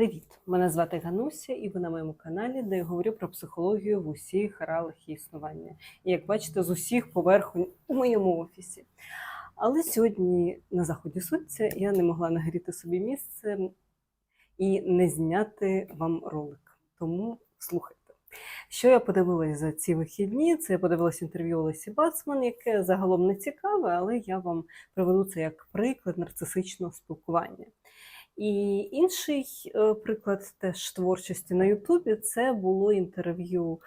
Привіт! Мене звати Гануся, і ви на моєму каналі, де я говорю про психологію в усіх ралах її існування. І як бачите, з усіх поверхонь у моєму офісі. Але сьогодні на заході сонця я не могла нагріти собі місце і не зняти вам ролик. Тому слухайте. Що я подивилась за ці вихідні? Це я подивилась інтерв'ю Олесі Бацман, яке загалом не цікаве, але я вам приведу це як приклад нарцисичного спілкування. І інший е, приклад теж творчості на Ютубі це було інтерв'ю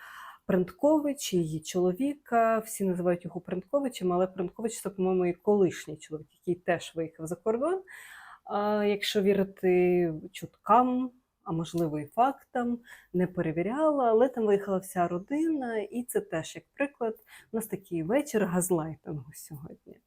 Пренткович, її чоловіка. Всі називають його Прентковичем, але Пренткович це, по-моєму, і колишній чоловік, який теж виїхав за кордон. А якщо вірити чуткам, а можливо і фактам, не перевіряла, але там виїхала вся родина, і це теж як приклад. У нас такий вечір газлайтингу сьогодні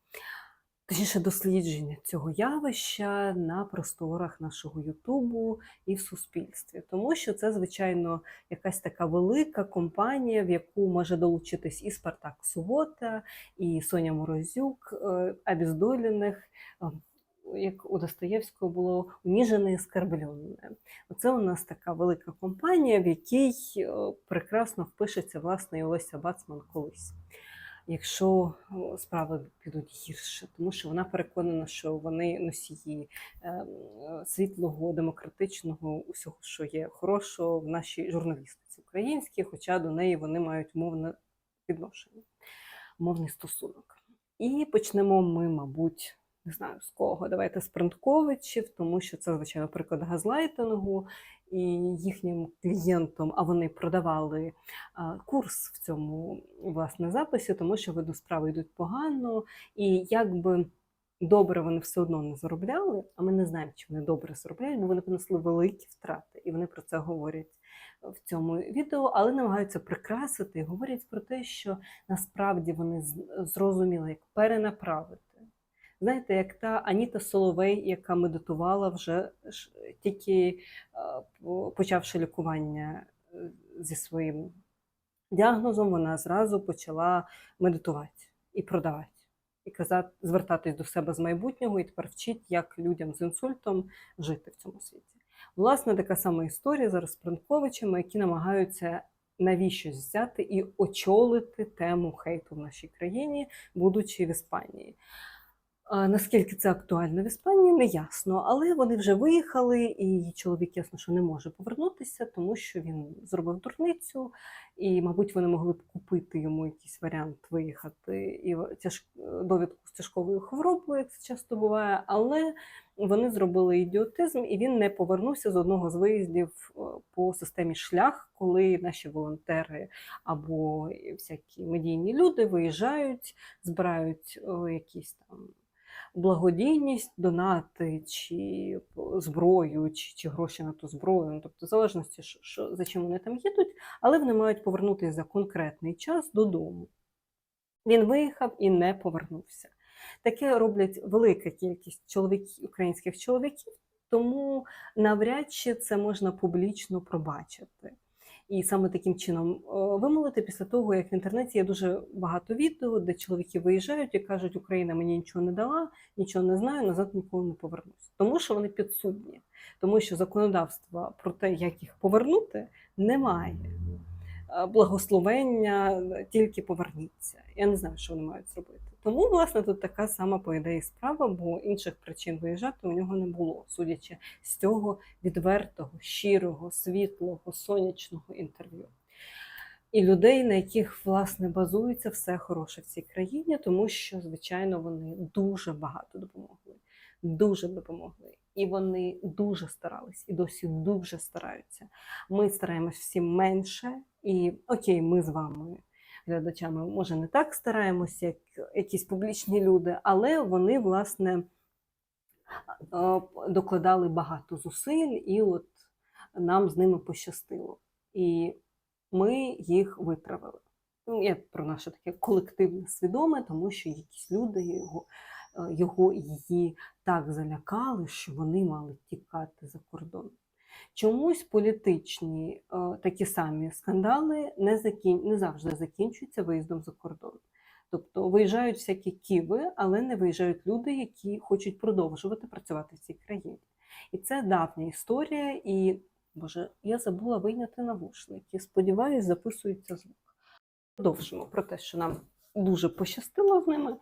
точніше дослідження цього явища на просторах нашого Ютубу і в суспільстві, тому що це, звичайно, якась така велика компанія, в яку може долучитись і Спартак Субота, і Соня Морозюк, е, е, як у Достоєвського було уніжене і скарблене. Оце у нас така велика компанія, в якій е, прекрасно впишеться власне і Олеся Бацман колись якщо справи підуть гірше, тому що вона переконана, що вони носії ем, світлого, демократичного, усього, що є хорошого в нашій журналістиці українській, хоча до неї вони мають мовне відношення, мовний стосунок. І почнемо ми, мабуть. Не знаю з кого, давайте з Прентковичів, тому що це, звичайно, приклад газлайтингу, і їхнім клієнтам, а вони продавали курс в цьому власне записі, тому що видно справи йдуть погано, і якби добре вони все одно не заробляли, а ми не знаємо, чи вони добре заробляють, бо вони понесли великі втрати, і вони про це говорять. В цьому відео, але намагаються прикрасити і говорять про те, що насправді вони зрозуміли, як перенаправити Знаєте, як та Аніта Соловей, яка медитувала вже тільки почавши лікування е, зі своїм діагнозом, вона зразу почала медитувати і продавати, і казати, звертатись до себе з майбутнього і тепер вчить, як людям з інсультом жити в цьому світі. Власне, така сама історія зараз з Пранковичами, які намагаються навіщось взяти і очолити тему хейту в нашій країні, будучи в Іспанії. Наскільки це актуально в Іспанії, не ясно, але вони вже виїхали, і чоловік ясно, що не може повернутися, тому що він зробив дурницю, і, мабуть, вони могли б купити йому якийсь варіант виїхати і тяж... довідку з тяжковою хворобою, як це часто буває. Але вони зробили ідіотизм, і він не повернувся з одного з виїздів е, по системі шлях, коли наші волонтери або всякі медійні люди виїжджають, збирають якісь там благодійність, донати, чи зброю, чи чи гроші на ту зброю. Ну, тобто, в залежності, що, що, за чим вони там їдуть, але вони мають повернутися за конкретний час додому. Він виїхав і не повернувся. Таке роблять велика кількість чоловіків, українських чоловіків, тому навряд чи це можна публічно пробачити і саме таким чином е, вимолити після того, як в інтернеті є дуже багато відео, де чоловіки виїжджають і кажуть, Україна мені нічого не дала, нічого не знаю, назад ніколи не повернусь. Тому що вони підсудні, тому що законодавства про те, як їх повернути, немає. Е, благословення тільки поверніться. Я не знаю, що вони мають зробити. Тому, власне, тут така сама по ідеї справа, бо інших причин виїжджати у нього не було, судячи з цього відвертого, щирого, світлого, сонячного інтерв'ю. І людей, на яких власне базується все хороше в цій країні, тому що, звичайно, вони дуже багато допомогли, дуже допомогли. І вони дуже старались і досі дуже стараються. Ми стараємось всім менше, і окей, ми з вами глядачами, може, не так стараємося, як якісь публічні люди, але вони, власне, докладали багато зусиль, і от нам з ними пощастило. І ми їх виправили. Ну, Я про наше таке колективне свідоме, тому що якісь люди його його її так залякали, що вони мали тікати за кордон. Чомусь політичні е, такі самі скандали не закін... не завжди закінчуються виїздом за кордон. Тобто виїжджають всякі ківи, але не виїжджають люди, які хочуть продовжувати працювати в цій країні. І це давня історія, і Боже, я забула вийняти навушники. Сподіваюсь, записується звук. Продовжимо про те, що нам дуже пощастило з ними.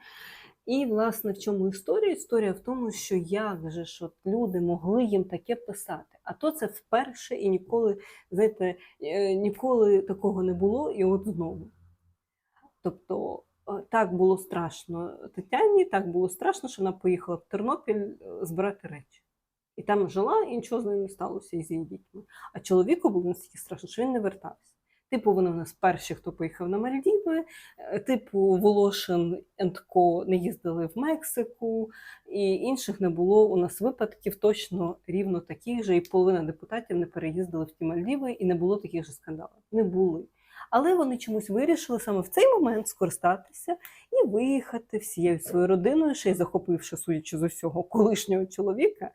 І, власне, в чому історія? Історія в тому, що як же ж от люди могли їм таке писати. А то це вперше і ніколи, знаєте, е, ніколи такого не було, і от знову. Тобто, е, так було страшно Тетяні, так було страшно, що вона поїхала в Тернопіль е, збирати речі. І там жила, і нічого з нею не сталося із її дітьми. А чоловіку було настільки страшно, що він не вертався. Типу, вони в нас перші, хто поїхав на Мальдіви, е, типу Волошин Ко не їздили в Мексику, і інших не було у нас випадків точно рівно таких же, і половина депутатів не переїздили в ті Мальдіви, і не було таких же скандалів. Не були. Але вони чомусь вирішили саме в цей момент скористатися і виїхати всією своєю родиною, ще й захопивши, судячи з усього, колишнього чоловіка.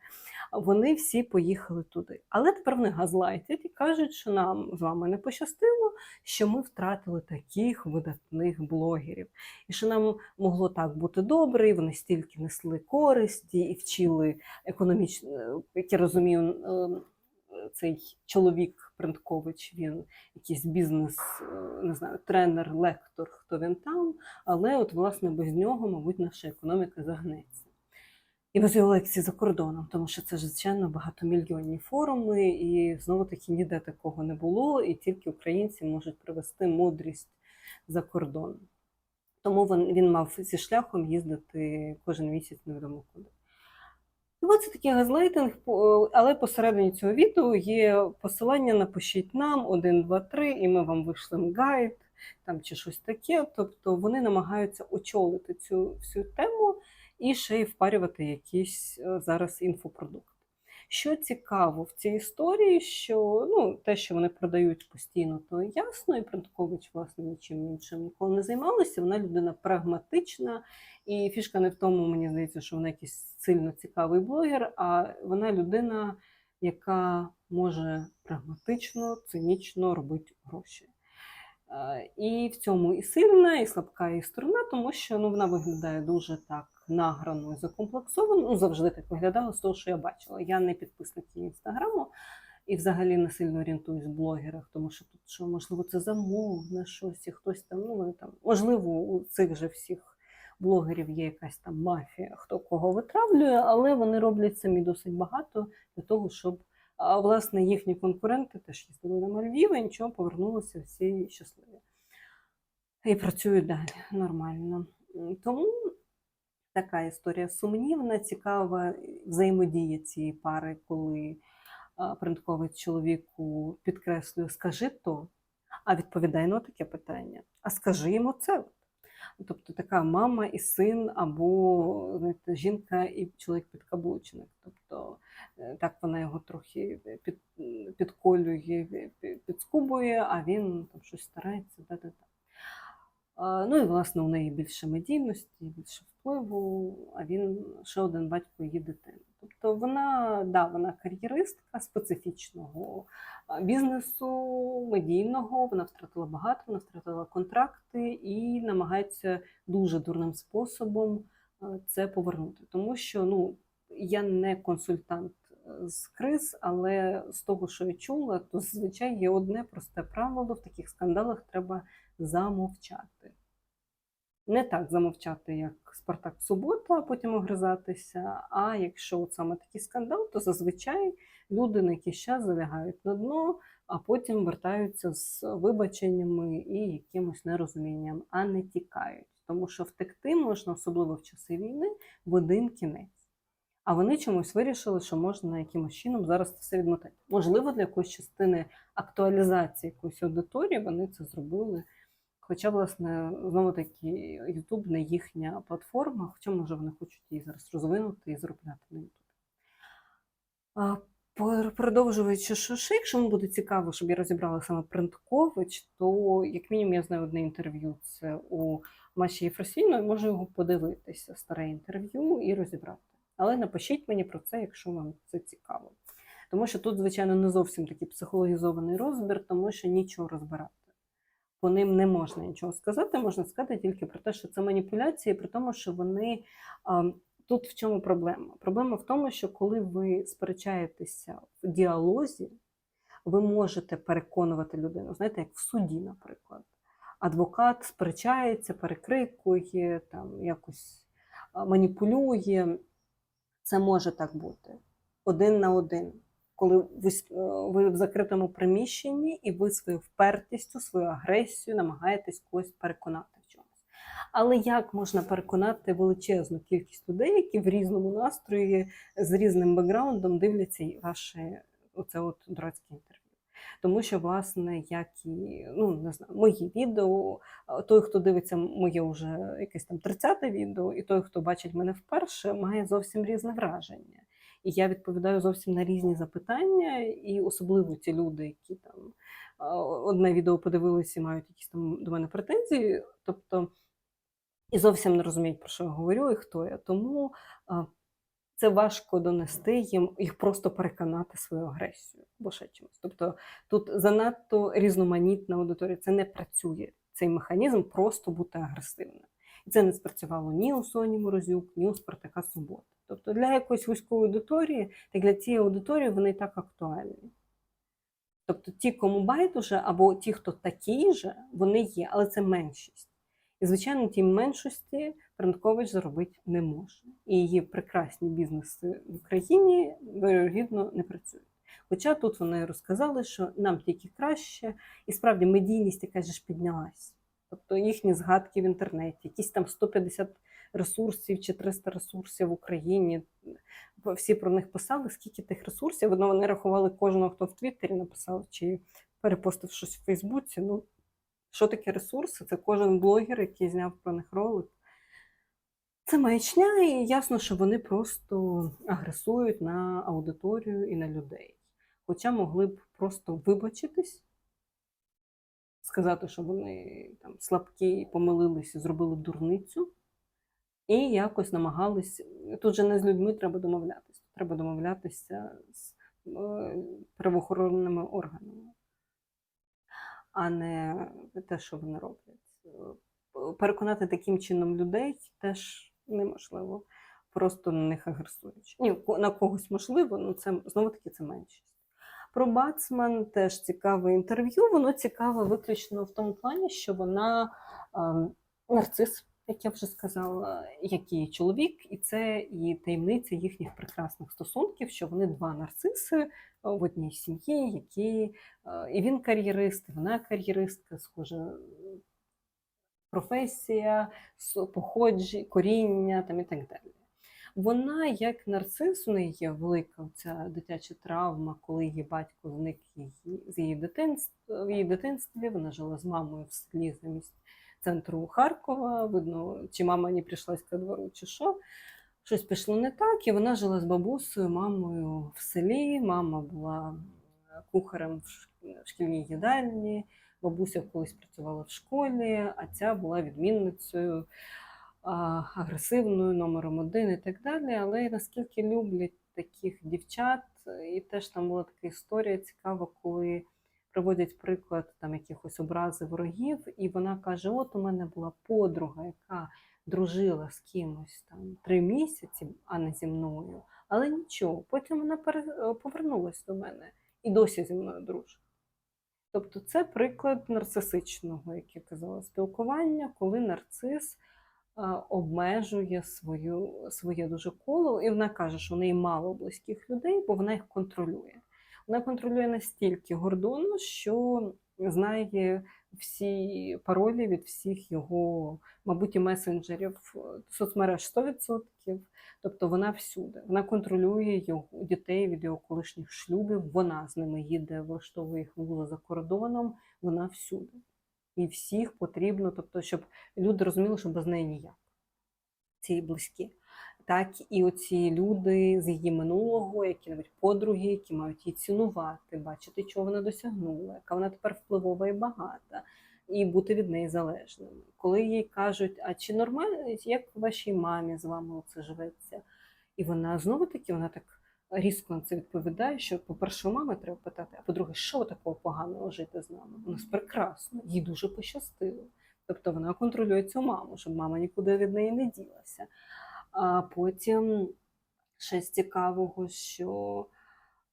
Вони всі поїхали туди. Але тепер вони газлайтять і кажуть, що нам з вами не пощастило, що ми втратили таких видатних блогерів, і що нам могло так бути добре, і вони стільки несли користі і вчили економічно, як я розумію, е, цей чоловік Принткович, він якийсь бізнес, е, не знаю, тренер, лектор, хто він там. Але от, власне, без нього, мабуть, наша економіка загнеться. І без його лекцій за кордоном, тому що це, звичайно, багатомільйонні форуми, і знову таки ніде такого не було, і тільки українці можуть привести мудрість за кордон. Тому він мав зі шляхом їздити кожен місяць невідомо куди. От це такий газлайтинг, по- але посередині цього відео є посилання на пишіть нам 1, 2, 3, і ми вам вийшли гайд там чи щось таке. Тобто вони намагаються очолити цю всю тему і ще й впарювати якісь е, зараз інфопродукти. Що цікаво в цій історії, що ну, те, що вони продають постійно, то ясно, і Принткович, власне, нічим іншим ніколи не займалася. Вона людина прагматична, і фішка не в тому, мені здається, що вона якийсь сильно цікавий блогер, а вона людина, яка може прагматично, цинічно робити гроші. Е, І в цьому і сильна, і слабка її сторона, тому що ну, вона виглядає дуже так награно і закомплексовано. Ну, завжди так виглядала з того, що я бачила. Я не підписник інстаграму і взагалі не сильно орієнтуюсь в блогерах, тому що тут що, можливо, це замовне щось, і хтось там, ну там, можливо, у цих же всіх блогерів є якась там мафія, хто кого витравлює, але вони роблять самі досить багато для того, щоб а власне їхні конкуренти теж їздили на Мальдіви, і нічого, повернулися всі щасливі. І працюють далі нормально. Тому така історія сумнівна, цікава взаємодія цієї пари, коли принтковець чоловіку підкреслює скажи то, а відповідай на таке питання. А скажи йому це. Тобто така мама і син, або знаєте, жінка і чоловік-підкаблучник. Тобто е, так вона його трохи під, підколює, підскубує, а він там щось старається. Да-да-да. Ну і власне у неї більше медійності, більше впливу, а він ще один батько її дитини. Тобто вона, да, вона кар'єристка специфічного бізнесу, медійного, вона втратила багато, вона втратила контракти і намагається дуже дурним способом е, це повернути. Тому що ну, я не консультант е, з криз, але з того, що я чула, то зазвичай є одне просте правило: в таких скандалах треба замовчати. Не так замовчати, як Спартак Субота, а потім огризатися. А якщо от саме такий скандал, то зазвичай люди на якийсь час залягають на дно, а потім вертаються з вибаченнями і якимось нерозумінням, а не тікають. Тому що втекти можна, особливо в часи війни, в один кінець. А вони чомусь вирішили, що можна якимось чином зараз це все відмотати. Можливо, для якоїсь частини актуалізації якоїсь аудиторії вони це зробили. Хоча, власне, знову таки, YouTube не їхня платформа, хоча, може, вони хочуть її зараз розвинути і заробляти на пор- Продовжуючи, ще, якщо вам буде цікаво, щоб я розібрала саме Принткович, то як мінімум я знаю одне інтерв'ю це у Маші Єфросійної, можу його подивитися, старе інтерв'ю і розібрати. Але напишіть мені про це, якщо вам це цікаво. Тому що тут, звичайно, не зовсім такий психологізований розбір, тому що нічого розбирати. По ним не можна нічого сказати, можна сказати тільки про те, що це маніпуляції, при тому, що вони тут в чому проблема? Проблема в тому, що коли ви сперечаєтеся в діалозі, ви можете переконувати людину, знаєте, як в суді, наприклад. Адвокат сперечається, перекрикує, там якось маніпулює. Це може так бути один на один, коли ви, е, ви в закритому приміщенні і ви своєю впертістю, своєю агресією намагаєтесь когось переконати в чомусь. Але як можна переконати величезну кількість людей, які в різному настрої з різним бекграундом дивляться і ваше оце от дурацьке інтерв'ю? Тому що, власне, як і ну не знаю, мої відео, той, хто дивиться моє вже якесь там 30-те відео, і той, хто бачить мене вперше, має зовсім різне враження. І я відповідаю зовсім на різні запитання, і особливо ті люди, які там одне відео подивилися і мають якісь там до мене претензії, тобто і зовсім не розуміють, про що я говорю і хто я. Тому це важко донести їм, їх просто переконати свою агресію або ще чимось. Тобто тут занадто різноманітна аудиторія, це не працює. Цей механізм просто бути агресивним. І це не спрацювало ні у Соні Морозюк, ні у Спартака Суботи. Тобто для якоїсь вузької аудиторії, так для цієї аудиторії вони так актуальні. Тобто ті, кому байдуже, або ті, хто такі же, вони є, але це меншість. І, звичайно, тій меншості Франкович заробити не може. І її прекрасні бізнеси в Україні вирогідно не працюють. Хоча тут вони розказали, що нам тільки краще, і справді медійність яка ж піднялась. Тобто їхні згадки в інтернеті, якісь там 150 ресурсів чи 300 ресурсів в Україні. Всі про них писали, скільки тих ресурсів. Одно вони рахували кожного, хто в Твіттері написав чи перепостив щось в Фейсбуці. Ну, що таке ресурси? Це кожен блогер, який зняв про них ролик. Це маячня, і ясно, що вони просто агресують на аудиторію і на людей. Хоча могли б просто вибачитись, сказати, що вони там слабкі, помилились і зробили дурницю, і якось намагались. Тут же не з людьми треба домовлятися, треба домовлятися з е, правоохоронними органами, а не те, що вони роблять. Переконати таким чином людей теж неможливо, просто на них агресуючи. Ні, на когось можливо, але це знову таки це меншість. Про Бацман теж цікаве інтерв'ю. Воно цікаве виключно в тому плані, що вона ем, нарцис, як я вже сказала, як і чоловік, і це і таємниця їхніх прекрасних стосунків, що вони два нарциси в одній сім'ї, які е, і він кар'єрист, і вона кар'єристка, схоже, професія, походжі, коріння там і так далі. Вона, як нарцис, у неї є велика ця дитяча травма, коли її батько зник її, з її дитинства, в її дитинстві. Вона жила з мамою в селі замість центру Харкова. Видно, чи мама не прийшлась ко двору, чи що. Щось пішло не так, і вона жила з бабусею, мамою в селі. Мама була кухарем в шкільній їдальні. Бабуся колись працювала в школі, а ця була відмінницею агресивною, номером один і так далі. Але наскільки люблять таких дівчат, і теж там була така історія цікава, коли приводять приклад там якихось образи ворогів, і вона каже: От у мене була подруга, яка дружила з кимось там три місяці, а не зі мною. Але нічого, потім вона пере- повернулась до мене і досі зі мною дружить. Тобто це приклад нарцисичного, як я казала, спілкування, коли нарцис обмежує свою, своє дуже коло, і вона каже, що в неї мало близьких людей, бо вона їх контролює. Вона контролює настільки Гордону, що знає всі паролі від всіх його, мабуть, і месенджерів е, соцмереж 100%. Тобто вона всюди. Вона контролює його дітей від його колишніх шлюбів. Вона з ними їде, влаштовує їх вузо за кордоном. Вона всюди. І всіх потрібно, тобто, щоб люди розуміли, що без неї ніяк. Ці близькі. Так і оці люди з її минулого, які навіть подруги, які мають її цінувати, бачити, чого вона досягнула, яка вона тепер впливова і багата, і бути від неї залежними. Коли їй кажуть, а чи нормально, як вашій мамі з вами це живеться? І вона знову таки, вона так різко на це відповідає, що, по-перше, мами треба питати, а по-друге, що такого поганого жити з нами? У нас прекрасно, їй дуже пощастило. Тобто вона контролює цю маму, щоб мама нікуди від неї не ділася. А потім з цікавого, що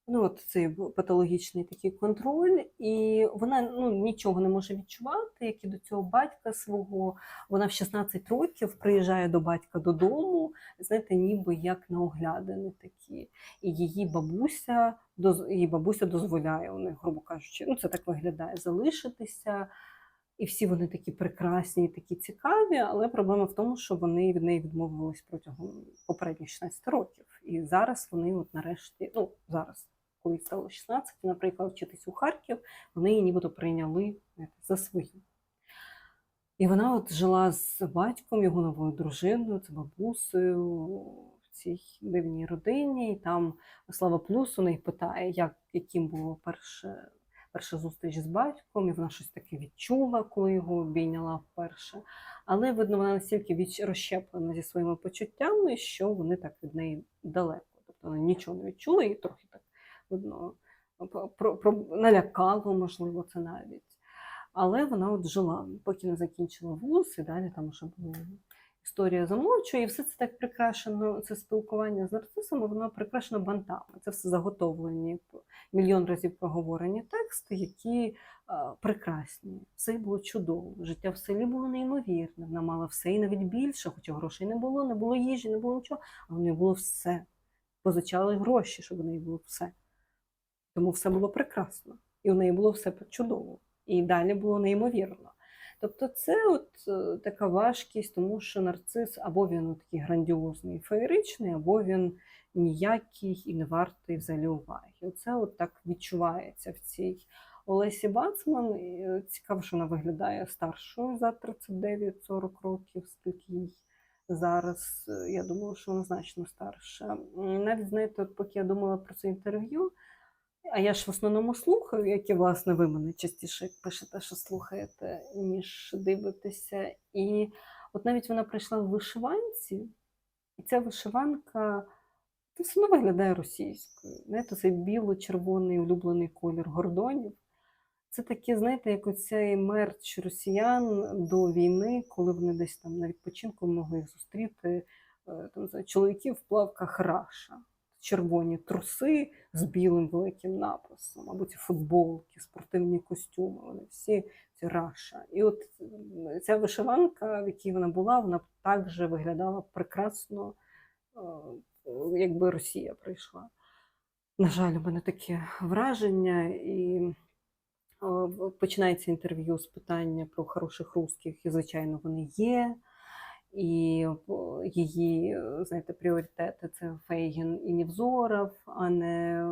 ну, от цей патологічний такий контроль, і вона ну, нічого не може відчувати, як і до цього батька свого. Вона в 16 років приїжджає до батька додому, знаєте, ніби як на оглядини такі. І її бабуся, її бабуся дозволяє у них, грубо кажучи, ну це так виглядає, залишитися. І всі вони такі прекрасні, такі цікаві, але проблема в тому, що вони від неї відмовились протягом попередніх 16 років. І зараз вони, от нарешті, ну зараз, коли стало 16, наприклад, вчитись у Харків, вони її нібито прийняли за свою. І вона от жила з батьком, його новою дружиною, це бабусею в цій дивній родині. І там Слава Плюс у неї питає, як, яким було перше, перша зустріч з батьком, і вона щось таке відчула, коли його обійняла вперше. Але видно, вона настільки розщеплена зі своїми почуттями, що вони так від неї далеко. Тобто вона нічого не відчула і трохи так видно про, про, налякало, можливо, це навіть. Але вона от жила, поки не закінчила вуз, і далі там вже була історія замовчує, і все це так прикрашено, це спілкування з нарцисами, воно прикрашено бантами. Це все заготовлені мільйон разів проговорені тексти, які прекрасні. Все було чудово. Життя в селі було неймовірне. Вона мала все і навіть більше, хоча грошей не було, не було їжі, не було нічого, а в неї було все. Позичали гроші, щоб у неї було все. Тому все було прекрасно. І у неї було все чудово. І далі було неймовірно. Тобто, це от е, така важкість, тому що нарцис або він такий грандіозний, феєричний, або він ніякий і не вартий взагалі уваги. Оце от так відчувається в цій Олесі Бацман. Е, Цікаво, що вона виглядає старшою за 39-40 років, скільки їй зараз. Е, Я думала, що вона значно старша. Навіть знаєте, от поки я думала про це інтерв'ю. А я ж в основному слухаю, як і власне ви мене частіше пишете, що слухаєте, ніж дивитеся. І от навіть вона прийшла в вишиванці, і ця вишиванка все одно виглядає російською. Знаєте, цей біло-червоний улюблений колір гордонів. Це таке, знаєте, як оцей мерч росіян до війни, коли вони десь там на відпочинку могли зустріти е, там, чоловіків в плавках Раша червоні труси з білим великим написом, ці футболки, спортивні костюми, вони всі ці раша. І от ця вишиванка, в якій вона була, вона також виглядала прекрасно, якби Росія прийшла. На жаль, у мене таке враження, і починається інтерв'ю з питання про хороших русських, і, звичайно, вони є. І її, е, знаєте, пріоритети це Фейгін і Нівзоров, а не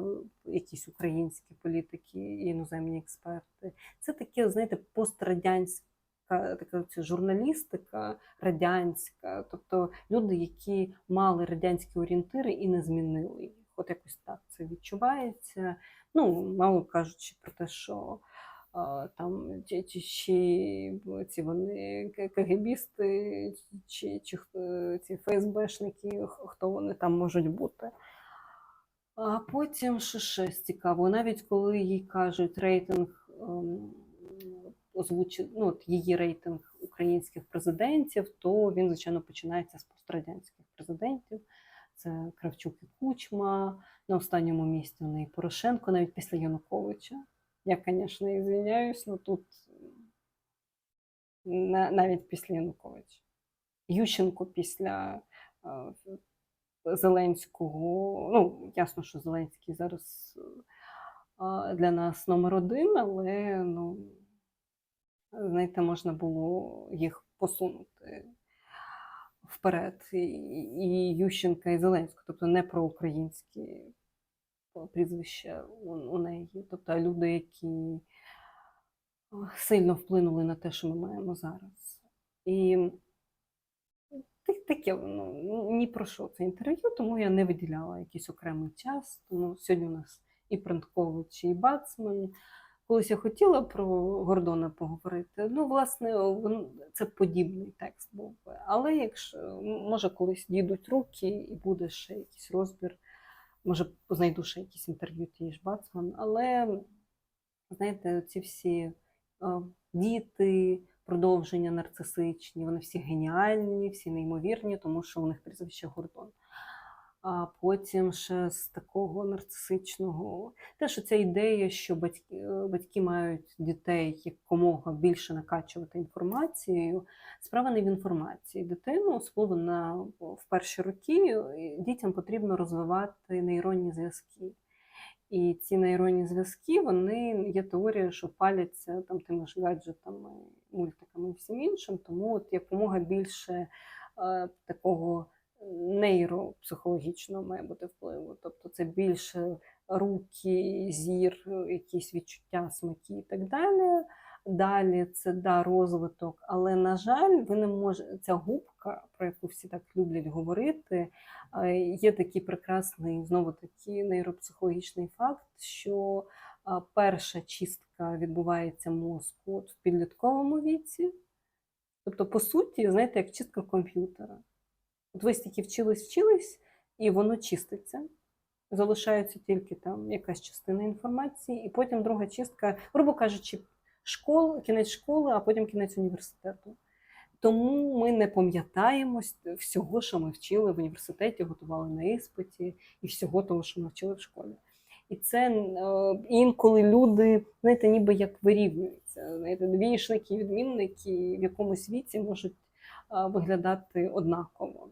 якісь українські політики і іноземні експерти. Це таке, знаєте, пострадянська така ця журналістика радянська, тобто люди, які мали радянські орієнтири і не змінили їх. От якось так це відчувається. Ну, мало кажучи про те, що там чи, чи, чи ці вони КГБісти, чи, чи ці ФСБшники, хто вони там можуть бути. А потім ще цікаво, навіть коли їй кажуть рейтинг ем, озвучить, ну, от її рейтинг українських президентів, то він, звичайно, починається з пострадянських президентів. Це Кравчук і Кучма. На останньому місці у неї Порошенко, навіть після Януковича. Я, звісно, ізвиняюсь, але тут навіть після Януковича. Ющенко після Зеленського. Ну, ясно, що Зеленський зараз для нас номер один, але ну, знаєте, можна було їх посунути вперед. І Ющенка, і Зеленського, тобто не про українські прізвища у, неї. Тобто люди, які сильно вплинули на те, що ми маємо зараз. І таке ну, ні про що це інтерв'ю, тому я не виділяла якийсь окремий час. Тому сьогодні у нас і Пренткович, і Бацман. Колись я хотіла про Гордона поговорити. Ну, власне, це подібний текст був. Але якщо може колись дійдуть руки і буде ще якийсь розбір, може знайду ще якісь інтерв'ю тієї ж Бацман. Але знаєте, ці всі е, діти, продовження нарцисичні, вони всі геніальні, всі неймовірні, тому що у них прізвище Гордон. А потім ще з такого нарцисичного, те, що ця ідея, що батьки, е, батьки мають дітей якомога більше накачувати інформацією. Справа не в інформації. Дитину, особливо на в перші роки, дітям потрібно розвивати нейронні зв'язки. І ці нейронні зв'язки, вони є теорія, що паляться там тими ж гаджетами, мультиками і всім іншим. Тому от якомога більше е, такого нейропсихологічного має бути впливу. Тобто це більше руки, зір, якісь відчуття, смаки і так далі. Далі це да, розвиток, але на жаль, ви не можете ця губка, про яку всі так люблять говорити, є такий прекрасний знову таки нейропсихологічний факт, що перша чистка відбувається мозку в підлітковому віці. Тобто, по суті, знаєте, як чистка комп'ютера. От ви стільки вчились, вчились, і воно чиститься. Залишається тільки там якась частина інформації, і потім друга чистка, грубо кажучи, школ, кінець школи, а потім кінець університету. Тому ми не пам'ятаємо всього, що ми вчили в університеті, готували на іспиті, і всього того, що ми вчили в школі. І це е, інколи люди, знаєте, ніби як вирівнюються. Знаєте, двієшники, відмінники в якомусь віці можуть е, виглядати однаково.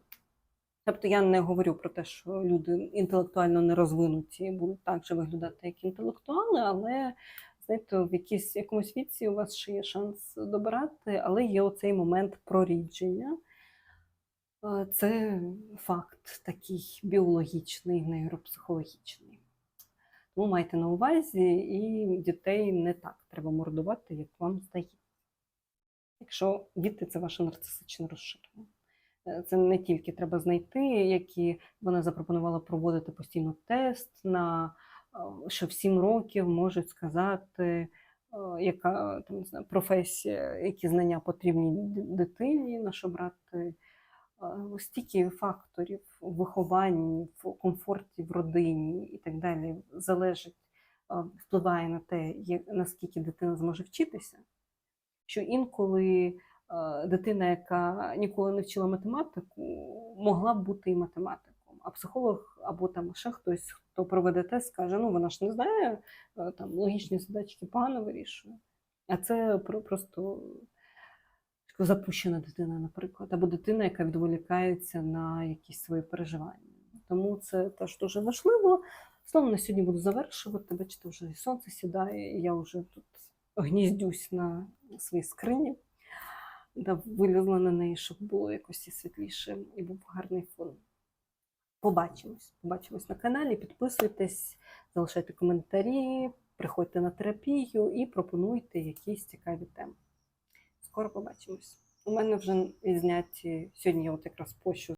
Тобто я не говорю про те, що люди інтелектуально не розвинуті будуть так же виглядати, як інтелектуали, але знаєте, в якійсь якомусь віці у вас ще є шанс добирати, але є оцей момент прорідження. Е, Це факт такий біологічний, нейропсихологічний. Тому майте на увазі, і дітей не так треба мордувати, як вам здається. Якщо діти це ваше нарцисичне розширення. Е, Це не тільки треба знайти, які вона запропонувала проводити постійно тест на е, що в 7 років можуть сказати, е, яка там не знаю, професія, які знання потрібні дитині, на що брати. Стільки факторів в вихованні, в комфорті в родині і так далі залежить, впливає на те, наскільки дитина зможе вчитися. Що інколи дитина, яка ніколи не вчила математику, могла б бути і математиком. А психолог або там ще хтось, хто проведе тест, скаже: ну вона ж не знає, е, там логічні задачки погано вирішує. А це просто запущена дитина, наприклад, або дитина, яка відволікається на якісь свої переживання. Тому це теж дуже важливо. Словом, на сьогодні буду завершувати. Бачите, вже сонце сідає, і я вже тут гніздюсь на своїй скрині, вилізла на неї, щоб було якось і світліше і був гарний фон. Побачимось. Побачимось на каналі. Підписуйтесь, залишайте коментарі, приходьте на терапію і пропонуйте якісь цікаві теми. Скоро побачимось. У мене вже зняті сьогодні я от якраз пощу